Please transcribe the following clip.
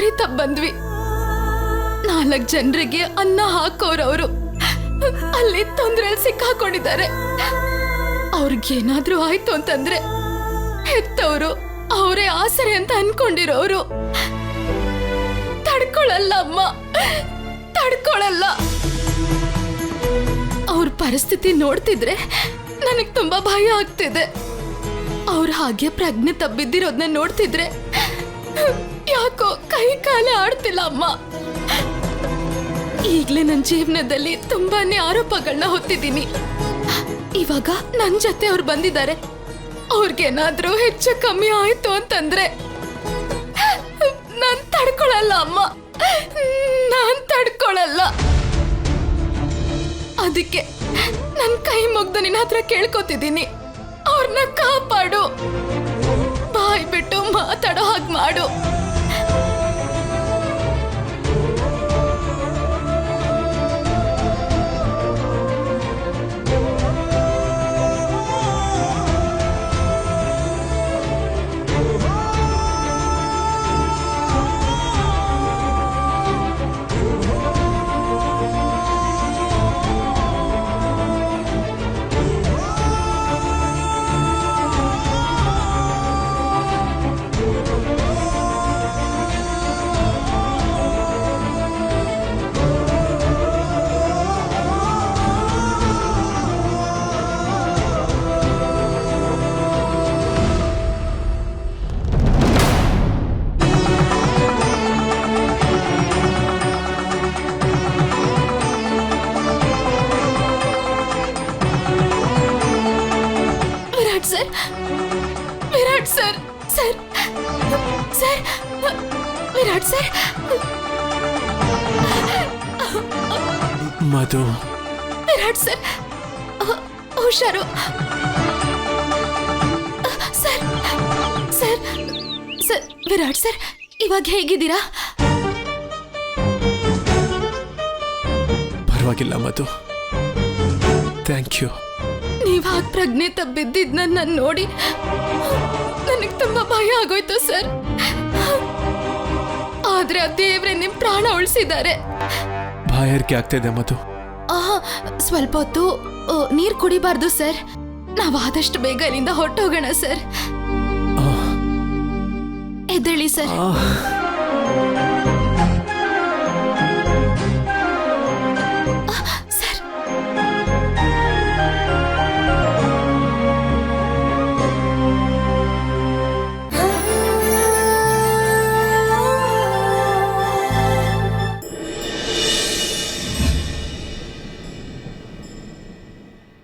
ತಪ್ಪ ಬಂದ್ವಿ. ನಾಲ್ಕ್ ಜನರಿಗೆ ಅನ್ನ ಹಾಕೋರವರು. ಅಲ್ಲಿ ತೊಂದ್ರೆಯಲ್ಲಿ ಸಿಕ್ಕಾಕೊಂಡಿದ್ದಾರೆ. ಅವ್ರಿಗೇನಾದ್ರೂ ಆಯ್ತು ಅಂತಂದ್ರೆ ಹೆತ್ತವರು ಅವರೇ ಆಸರೆ ಅಂತ ಅನ್ಕೊಂಡಿರೋರು. ತಡ್ಕೊಳಲ್ಲ ಅಮ್ಮ ತಡ್ಕೊಳಲ್ಲ. ಅವ್ರ ಪರಿಸ್ಥಿತಿ ನೋಡ್ತಿದ್ರೆ ನನಗ್ ತುಂಬಾ ಭಯ ಆಗ್ತಿದೆ. ಅವ್ರ ಹಾಗೆ ಪ್ರಜ್ಞೆ ತಬ್ಬಿದ್ದಿರೋದನ್ನ ನೋಡ್ತಿದ್ರೆ ಯಾಕೋ ಕೈ ಕಾಲೇ ಆಡ್ತಿಲ್ಲ ಅಮ್ಮ. ಈಗ್ಲೇ ನನ್ನ ಜೀವನದಲ್ಲಿ ತುಂಬಾನೇ ಆರೋಪಗಳನ್ನ ಹೊತ್ತಿದ್ದೀನಿ. ಇವಾಗ ನನ್ ಜೊತೆ ಅವ್ರು ಬಂದಿದ್ದಾರೆ. ಅವ್ರಿಗೇನಾದ್ರೂ ಹೆಚ್ಚು ಕಮ್ಮಿ ಆಯ್ತು ಅಂತಂದ್ರೆ ನಾನ್ ತಡ್ಕೊಳಲ್ಲ ಅಮ್ಮ. ನಾನ್ ತಡ್ಕೊಳಲ್ಲ. ಅದಕ್ಕೆ ನನ್ ಕೈ ಮುಗ್ದು ನಿನ್ನ ಹತ್ರ ಕೇಳ್ಕೊತಿದ್ದೀನಿ. ಅವ್ರನ್ನ ಕಾಪಾಡು. ಬಾಯ್ ಬಿಟ್ಟು ಮಾತಾಡೋ ಹಾಗೆ ಮಾಡು. Virat sir. Virat sir. Sir. Sir. Virat sir. Madhu. Virat sir. ಹುಷಾರು. Sir. Sir. Sir Virat sir ಇವಾಗ ಹೇಗಿದ್ದೀರಾ? ಪರವಾಗಿಲ್ಲ ಮಧು. ಥ್ಯಾಂಕ್ ಯು ನೀವ್ ಹಾಗೆ ಪ್ರಜ್ಞೆ ತಬ್ಬಿದ್ದಿದ್ನ ನನ್ನ ನೋಡಿ ನನಗೆ ತುಂಬಾ ಭಯ ಆಗೋಯ್ತು ಸರ್. ಆದ್ರೆ ಆ ದೇವ್ರೆ ನಿಮ್ ಪ್ರಾಣ ಉಳಿಸಿದ್ದಾರೆ. ಬಾಯಾರಿಕೆ ಆಗ್ತಾ ಇದೆ ಮಧು? ಆಹಾ, ಸ್ವಲ್ಪ ಹೊತ್ತು ಆ, ನೀರ್ ಕುಡಿಬಾರ್ದು ಸರ್. ನಾವ್ ಆದಷ್ಟು ಬೇಗ ಇಲ್ಲಿಂದ ಹೊರಟೋಗೋಣ ಸರ್. ಆ, ಎದ್ದೇಳಿ ಸರ್. ಆ,